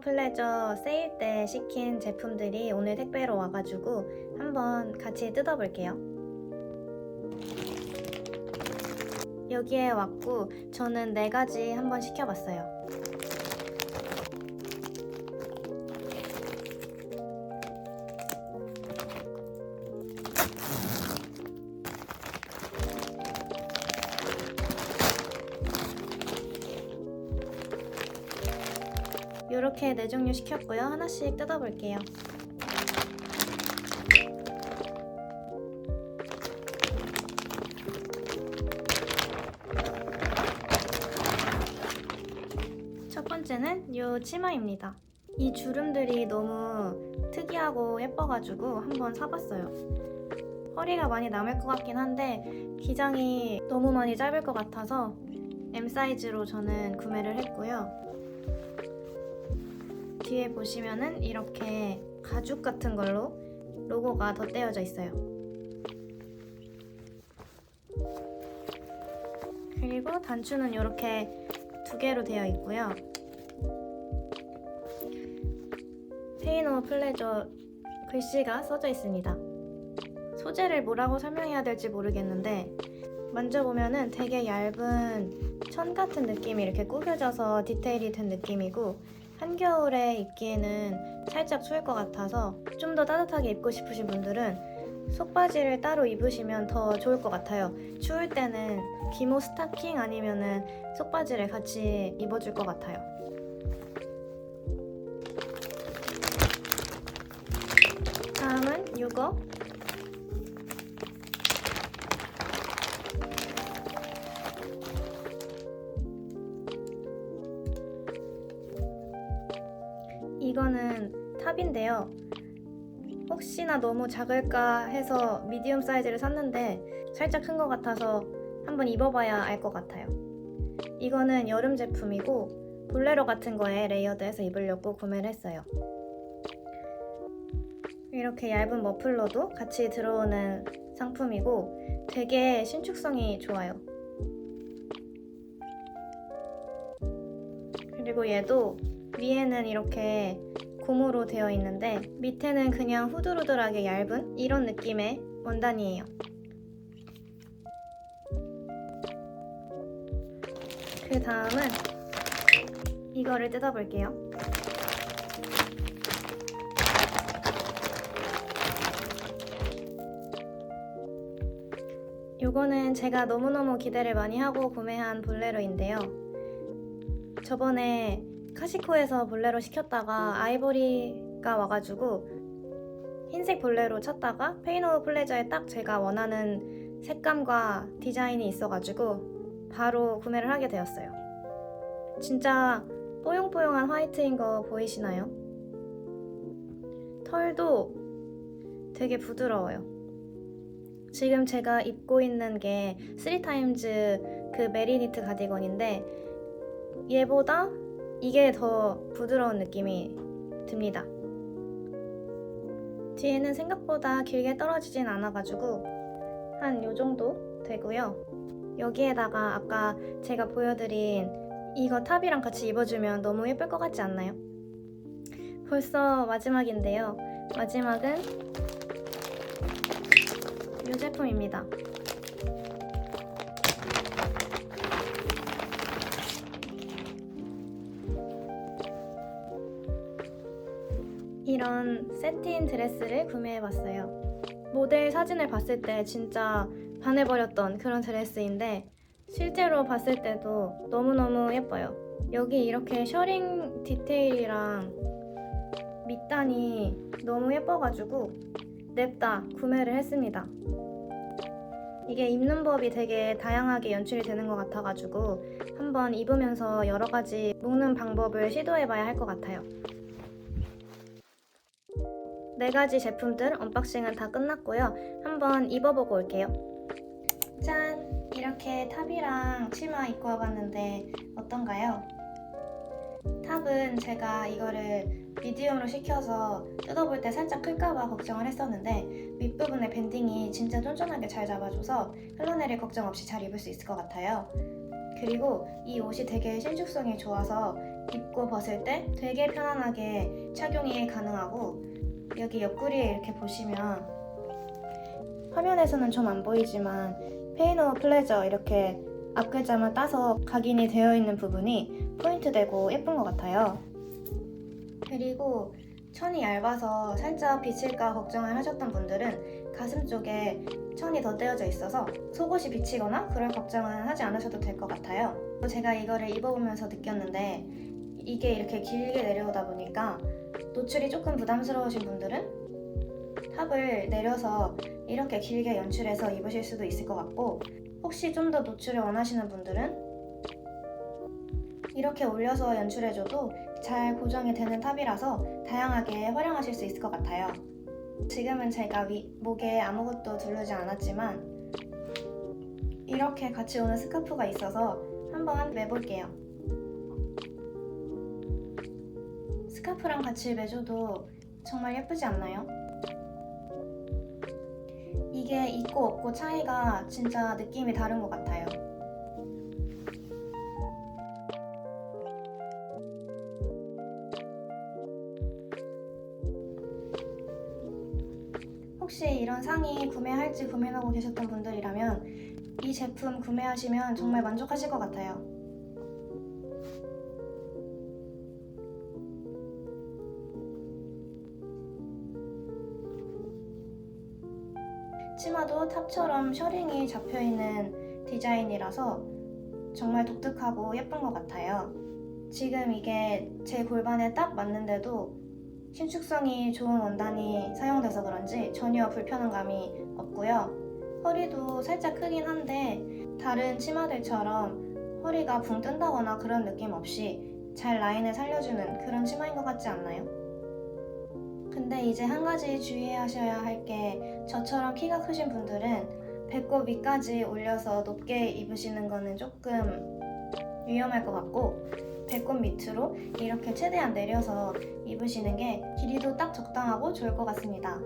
플레저 세일 때 시킨 제품들이 오늘 택배로 와가지고 한번 같이 뜯어볼게요. 여기에 왔고 저는 네 가지 한번 시켜봤어요. 이렇게 네 종류 시켰고요. 하나씩 뜯어볼게요. 첫 번째는 이 치마입니다. 이 주름들이 너무 특이하고 예뻐가지고 한번 사봤어요. 허리가 많이 남을 것 같긴 한데 기장이 너무 많이 짧을 것 같아서 M 사이즈로 저는 구매를 했고요. 뒤에 보시면은 이렇게 가죽 같은 걸로 로고가 덧대어져 있어요. 그리고 단추는 이렇게 두 개로 되어 있고요. 페이노 플레저 글씨가 써져 있습니다. 소재를 뭐라고 설명해야 될지 모르겠는데 만져보면은 되게 얇은 천 같은 느낌이 이렇게 구겨져서 디테일이 된 느낌이고 한겨울에 입기에는 살짝 추울 것 같아서 좀 더 따뜻하게 입고 싶으신 분들은 속바지를 따로 입으시면 더 좋을 것 같아요. 추울 때는 기모 스타킹 아니면은 속바지를 같이 입어줄 것 같아요. 다음은 이거 거는 탑인데요. 혹시나 너무 작을까 해서 미디움 사이즈를 샀는데 살짝 큰 것 같아서 한번 입어봐야 알 것 같아요. 이거는 여름 제품이고 볼레로 같은 거에 레이어드해서 입으려고 구매를 했어요. 이렇게 얇은 머플러도 같이 들어오는 상품이고 되게 신축성이 좋아요. 그리고 얘도 위에는 이렇게 고무로 되어 있는데 밑에는 그냥 후들후들하게 얇은 이런 느낌의 원단이에요. 그 다음은 이거를 뜯어볼게요. 요거는 제가 너무너무 기대를 많이 하고 구매한 볼레로인데요. 저번에 카시코에서 볼레로 시켰다가 아이보리가 와가지고 흰색 볼레로 찾다가 페이노 플레저에 딱 제가 원하는 색감과 디자인이 있어가지고 바로 구매를 하게 되었어요. 진짜 뽀용뽀용한 화이트인 거 보이시나요? 털도 되게 부드러워요. 지금 제가 입고 있는 게 3타임즈 그 메리니트 가디건인데 얘보다 이게 더 부드러운 느낌이 듭니다. 뒤에는 생각보다 길게 떨어지진 않아가지고 한 요 정도 되고요. 여기에다가 아까 제가 보여드린 이거 탑이랑 같이 입어주면 너무 예쁠 것 같지 않나요? 벌써 마지막인데요. 마지막은 이 제품입니다. 이런 세틴 드레스를 구매해봤어요. 모델 사진을 봤을 때 진짜 반해버렸던 그런 드레스인데 실제로 봤을 때도 너무너무 예뻐요. 여기 이렇게 셔링 디테일이랑 밑단이 너무 예뻐가지고 냅다 구매를 했습니다. 이게 입는 법이 되게 다양하게 연출이 되는 것 같아가지고 한번 입으면서 여러 가지 묶는 방법을 시도해봐야 할 것 같아요. 네 가지 제품들 언박싱은 다 끝났고요. 한번 입어보고 올게요. 짠! 이렇게 탑이랑 치마 입고 와봤는데 어떤가요? 탑은 제가 이거를 미디움으로 시켜서 뜯어볼 때 살짝 클까봐 걱정을 했었는데 윗부분의 밴딩이 진짜 쫀쫀하게 잘 잡아줘서 흘러내릴 걱정 없이 잘 입을 수 있을 것 같아요. 그리고 이 옷이 되게 신축성이 좋아서 입고 벗을 때 되게 편안하게 착용이 가능하고 여기 옆구리에 이렇게 보시면 화면에서는 좀 안 보이지만 페인 오브 플레저 이렇게 앞글자만 따서 각인이 되어 있는 부분이 포인트 되고 예쁜 것 같아요. 그리고 천이 얇아서 살짝 비칠까 걱정을 하셨던 분들은 가슴 쪽에 천이 더 떼어져 있어서 속옷이 비치거나 그럴 걱정은 하지 않으셔도 될 것 같아요. 제가 이거를 입어보면서 느꼈는데 이게 이렇게 길게 내려오다 보니까 노출이 조금 부담스러우신 분들은 탑을 내려서 이렇게 길게 연출해서 입으실 수도 있을 것 같고 혹시 좀 더 노출을 원하시는 분들은 이렇게 올려서 연출해줘도 잘 고정이 되는 탑이라서 다양하게 활용하실 수 있을 것 같아요. 지금은 제가 위, 목에 아무것도 두르지 않았지만 이렇게 같이 오는 스카프가 있어서 한번 매볼게요. 스카프랑 같이 매줘도 정말 예쁘지 않나요? 이게 있고 없고 차이가 진짜 느낌이 다른 것 같아요. 혹시 이런 상의 구매할지 고민하고 계셨던 분들이라면 이 제품 구매하시면 정말 만족하실 것 같아요. 치마도 탑처럼 셔링이 잡혀있는 디자인이라서 정말 독특하고 예쁜 것 같아요. 지금 이게 제 골반에 딱 맞는데도 신축성이 좋은 원단이 사용돼서 그런지 전혀 불편한 감이 없고요. 허리도 살짝 크긴 한데 다른 치마들처럼 허리가 붕 뜬다거나 그런 느낌 없이 잘 라인을 살려주는 그런 치마인 것 같지 않나요? 근데 이제 한 가지 주의하셔야 할 게 저처럼 키가 크신 분들은 배꼽 위까지 올려서 높게 입으시는 거는 조금 위험할 것 같고 배꼽 밑으로 이렇게 최대한 내려서 입으시는 게 길이도 딱 적당하고 좋을 것 같습니다.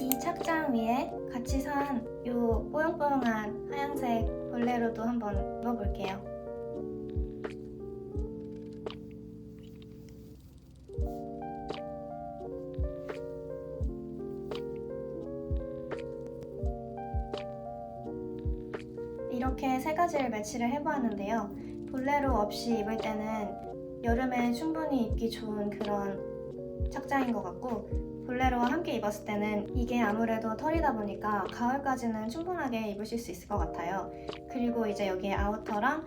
이 착장 위에 같이 산 이 뽀용뽀용한 하얀색 볼레로도 한번 입어볼게요. 가지를 매치를 해보았는데요. 볼레로 없이 입을 때는 여름에 충분히 입기 좋은 그런 착장인 것 같고 볼레로와 함께 입었을 때는 이게 아무래도 털이다 보니까 가을까지는 충분하게 입으실 수 있을 것 같아요. 그리고 이제 여기에 아우터랑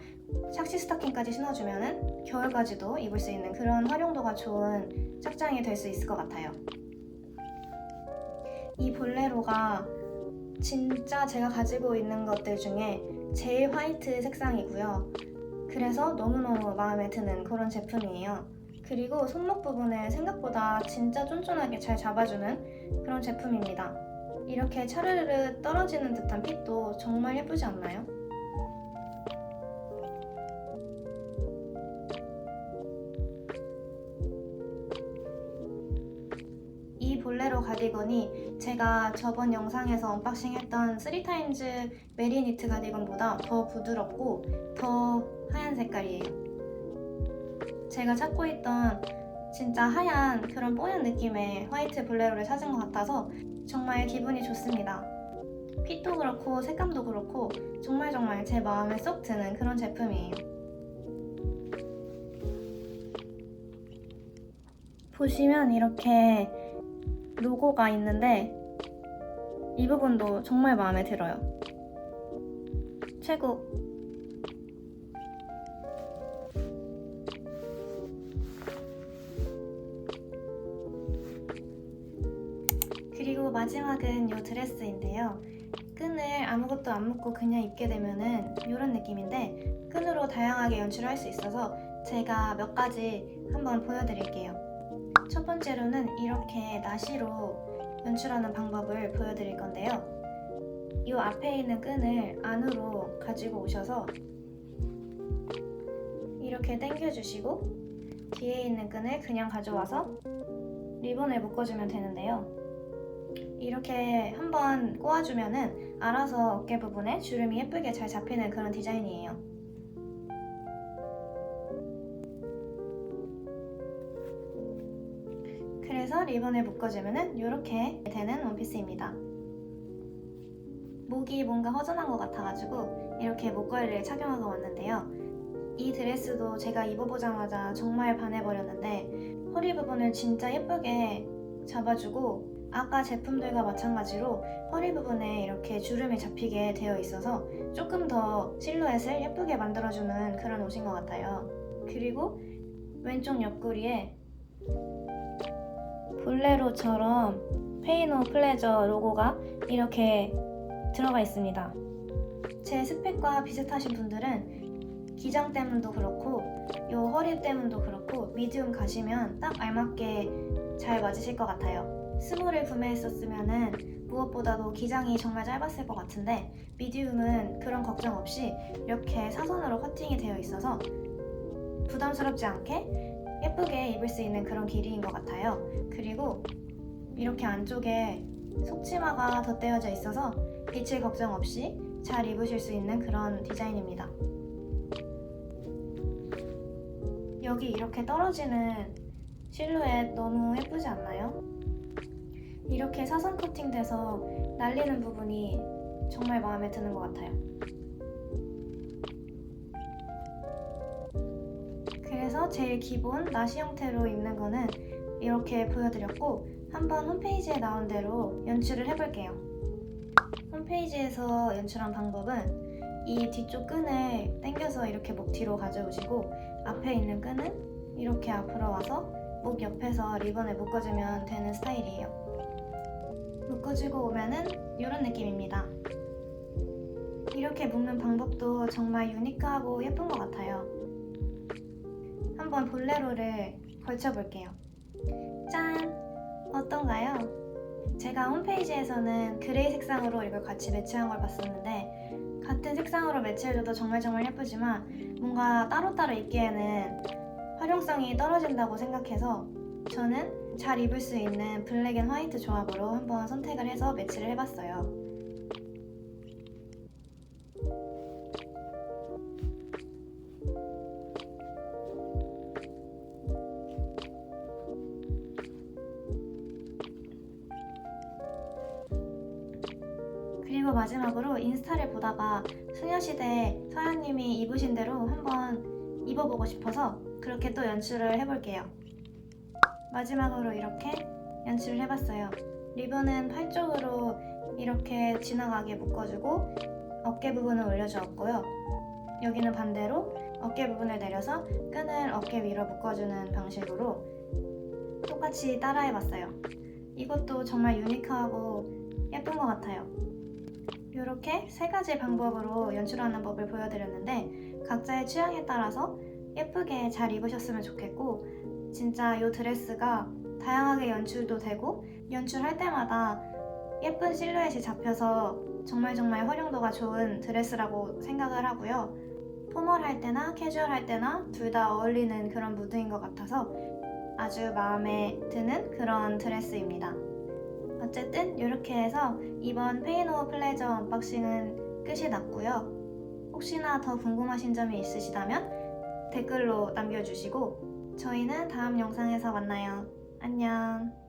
샥시 스타킹까지 신어주면은 겨울까지도 입을 수 있는 그런 활용도가 좋은 착장이 될 수 있을 것 같아요. 이 볼레로가 진짜 제가 가지고 있는 것들 중에 제일 화이트 색상이고요. 그래서 너무너무 마음에 드는 그런 제품이에요. 그리고 손목 부분을 생각보다 진짜 쫀쫀하게 잘 잡아주는 그런 제품입니다. 이렇게 차르르 떨어지는 듯한 핏도 정말 예쁘지 않나요? 볼레로 가디건이 제가 저번 영상에서 언박싱 했던 3타임즈 메리니트 가디건보다 더 부드럽고 더 하얀 색깔이에요. 제가 찾고 있던 진짜 하얀 그런 뽀얀 느낌의 화이트 볼레로를 찾은 것 같아서 정말 기분이 좋습니다. 핏도 그렇고 색감도 그렇고 정말 정말 제 마음에 쏙 드는 그런 제품이에요. 보시면 이렇게 로고가 있는데 이 부분도 정말 마음에 들어요. 최고! 그리고 마지막은 이 드레스인데요. 끈을 아무것도 안 묶고 그냥 입게 되면은 이런 느낌인데 끈으로 다양하게 연출을 할수 있어서 제가 몇 가지 한번 보여드릴게요. 첫 번째로는 이렇게 나시로 연출하는 방법을 보여드릴 건데요. 이 앞에 있는 끈을 안으로 가지고 오셔서 이렇게 당겨주시고 뒤에 있는 끈을 그냥 가져와서 리본을 묶어주면 되는데요. 이렇게 한번 꼬아주면은 알아서 어깨 부분에 주름이 예쁘게 잘 잡히는 그런 디자인이에요. 그래서 리본을 묶어주면 이렇게 되는 원피스입니다. 목이 뭔가 허전한 것 같아가지고 이렇게 목걸이를 착용하고 왔는데요. 이 드레스도 제가 입어보자마자 정말 반해버렸는데 허리 부분을 진짜 예쁘게 잡아주고 아까 제품들과 마찬가지로 허리 부분에 이렇게 주름이 잡히게 되어 있어서 조금 더 실루엣을 예쁘게 만들어주는 그런 옷인 것 같아요. 그리고 왼쪽 옆구리에 볼레로처럼 페이노 플레저 로고가 이렇게 들어가 있습니다. 제 스펙과 비슷하신 분들은 기장 때문도 그렇고 요 허리 때문도 그렇고 미디움 가시면 딱 알맞게 잘 맞으실 것 같아요. 스몰을 구매했었으면은 무엇보다도 기장이 정말 짧았을 것 같은데 미디움은 그런 걱정 없이 이렇게 사선으로 커팅이 되어 있어서 부담스럽지 않게 예쁘게 입을 수 있는 그런 길이인 것 같아요. 그리고 이렇게 안쪽에 속치마가 덧대어져 있어서 빛을 걱정 없이 잘 입으실 수 있는 그런 디자인입니다. 여기 이렇게 떨어지는 실루엣 너무 예쁘지 않나요? 이렇게 사선 코팅돼서 날리는 부분이 정말 마음에 드는 것 같아요. 그래서 제일 기본 나시 형태로 입는 거는 이렇게 보여드렸고 한번 홈페이지에 나온 대로 연출을 해볼게요. 홈페이지에서 연출한 방법은 이 뒤쪽 끈을 당겨서 이렇게 목 뒤로 가져오시고 앞에 있는 끈은 이렇게 앞으로 와서 목 옆에서 리본을 묶어주면 되는 스타일이에요. 묶어주고 오면은 이런 느낌입니다. 이렇게 묶는 방법도 정말 유니크하고 예쁜 것 같아요. 한번 볼레로를 걸쳐볼게요. 짠! 어떤가요? 제가 홈페이지에서는 그레이 색상으로 이걸 같이 매치한 걸 봤었는데 같은 색상으로 매치해줘도 정말 정말 예쁘지만 뭔가 따로따로 입기에는 활용성이 떨어진다고 생각해서 저는 잘 입을 수 있는 블랙 앤 화이트 조합으로 한번 선택을 해서 매치를 해봤어요. 그리고 마지막으로 인스타를 보다가 소녀시대 서현님이 입으신 대로 한번 입어보고 싶어서 그렇게 또 연출을 해볼게요. 마지막으로 이렇게 연출을 해봤어요. 리본은 팔 쪽으로 이렇게 지나가게 묶어주고 어깨 부분을 올려주었고요. 여기는 반대로 어깨 부분을 내려서 끈을 어깨 위로 묶어주는 방식으로 똑같이 따라해봤어요. 이것도 정말 유니크하고 예쁜 것 같아요. 이렇게 세 가지 방법으로 연출하는 법을 보여드렸는데 각자의 취향에 따라서 예쁘게 잘 입으셨으면 좋겠고 진짜 이 드레스가 다양하게 연출도 되고 연출할 때마다 예쁜 실루엣이 잡혀서 정말 정말 활용도가 좋은 드레스라고 생각을 하고요. 포멀할 때나 캐주얼할 때나 둘 다 어울리는 그런 무드인 것 같아서 아주 마음에 드는 그런 드레스입니다. 어쨌든 이렇게 해서 이번 페이노 플레저 언박싱은 끝이 났고요. 혹시나 더 궁금하신 점이 있으시다면 댓글로 남겨주시고 저희는 다음 영상에서 만나요. 안녕.